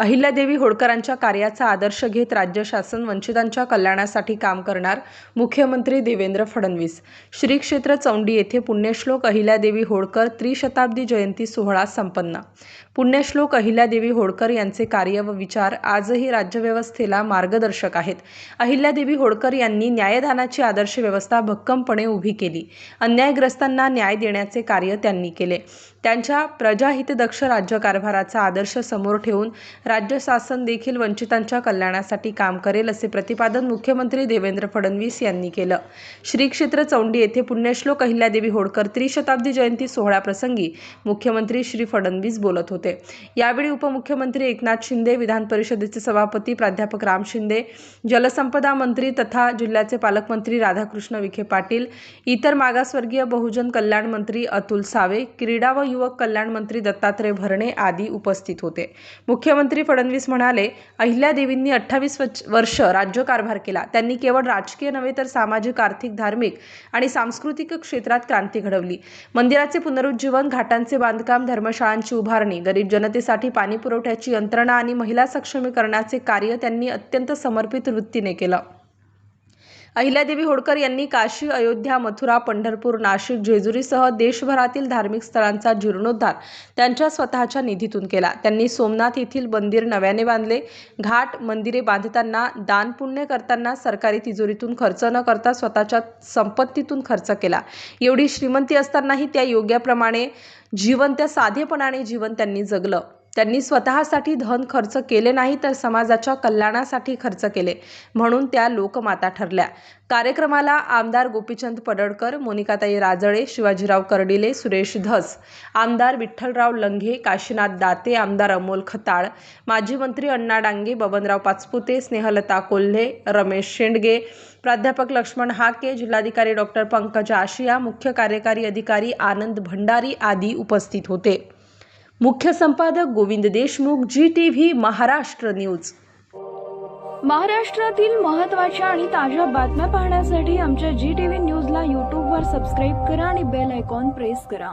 अहिल्यादेवी होळकरांच्या कार्याचा आदर्श घेत राज्य शासन वंचितांच्या कल्याणासाठी काम करणार मुख्यमंत्री देवेंद्र फडणवीस. श्री क्षेत्र चौंडी येथे पुण्यश्लोक अहिल्यादेवी होळकर त्रिशताब्दी जयंती सोहळा संपन्न. पुण्यश्लोक अहिल्यादेवी होळकर यांचे कार्य व विचार आजही राज्यव्यवस्थेला मार्गदर्शक आहेत. अहिल्यादेवी होळकर यांनी न्यायदानाची आदर्श व्यवस्था भक्कमपणे उभी केली. अन्यायग्रस्तांना न्याय देण्याचे कार्य त्यांनी केले. त्यांच्या प्रजाहितदक्ष राज्यकारभाराचा आदर्श समोर ठेवून राज्य शासन देखील वंचितांच्या कल्याणासाठी काम करेल असे प्रतिपादन मुख्यमंत्री देवेंद्र फडणवीस यांनी केलं. श्री क्षेत्र चौंडी येथे पुण्यश्लोक अहिल्यादेवी होळकर त्रिशताब्दी जयंती सोहळ्याप्रसंगी मुख्यमंत्री श्री फडणवीस बोलत होते. होते. यावेळी उपमुख्यमंत्री एकनाथ शिंदे विधान परिषदेचे सभापती प्राध्यापक राम शिंदे जलसंपदा मंत्री तथा जिल्ह्याचे पालकमंत्री राधाकृष्ण विखे पाटील इतर मागासवर्गीय बहुजन कल्याण मंत्री अतुल सावे क्रीडा व युवक कल्याण मंत्री दत्तात्रय भरणे आदी उपस्थित होते. मुख्यमंत्री फडणवीस म्हणाले अहिल्यादेवींनी अठ्ठावीस वर्ष राज्यकारभार केला. त्यांनी केवळ राजकीय नव्हे तर सामाजिक आर्थिक धार्मिक आणि सांस्कृतिक क्षेत्रात क्रांती घडवली. मंदिराचे पुनरुज्जीवन घाटांचे बांधकाम धर्मशाळांची उभारणी गरीब जनतेसाठी पाणी पुरवठ्याची यंत्रणा आणि महिला सक्षमीकरणाचे कार्य त्यांनी अत्यंत समर्पित वृत्तीने केलं. अहिल्यादेवी होळकर यांनी काशी अयोध्या मथुरा पंढरपूर नाशिक जेजुरीसह देशभरातील धार्मिक स्थळांचा जीर्णोद्धार त्यांच्या स्वतःच्या निधीतून केला. त्यांनी सोमनाथ येथील मंदिर नव्याने बांधले. घाट मंदिरे बांधताना दान पुण्य करताना सरकारी तिजोरीतून खर्च न करता स्वतःच्या संपत्तीतून खर्च केला. एवढी श्रीमंती असतानाही त्या योग्याप्रमाणे जीवन त्या साधेपणाने जीवन त्यांनी जगलं. त्यांनी स्वतःसाठी धन खर्च केले नाही तर समाजाच्या कल्याणासाठी खर्च केले म्हणून त्या लोकमाता ठरल्या. कार्यक्रमाला आमदार गोपीचंद पडळकर मोनिकाताई राजळे शिवाजीराव कर्डिले सुरेश धस आमदार विठ्ठलराव लंघे काशीनाथ दाते आमदार अमोल खताळ माजी मंत्री अण्णा डांगे बबनराव पाचपुते स्नेहलता कोल्हे रमेश शेंडगे प्राध्यापक लक्ष्मण हाके जिल्हाधिकारी डॉक्टर पंकज आशिया मुख्य कार्यकारी अधिकारी आनंद भंडारी आदी उपस्थित होते. मुख्य संपादक Govind Deshmukh G T V Maharashtra news. महाराष्ट्रातील महत्त्वाच्या आणि ताज्या बातम्या पाहण्यासाठी आमच्या जी टी व्ही न्यूजला यूट्यूबवर सबस्क्राईब करा आणि बेल आयकॉन प्रेस करा.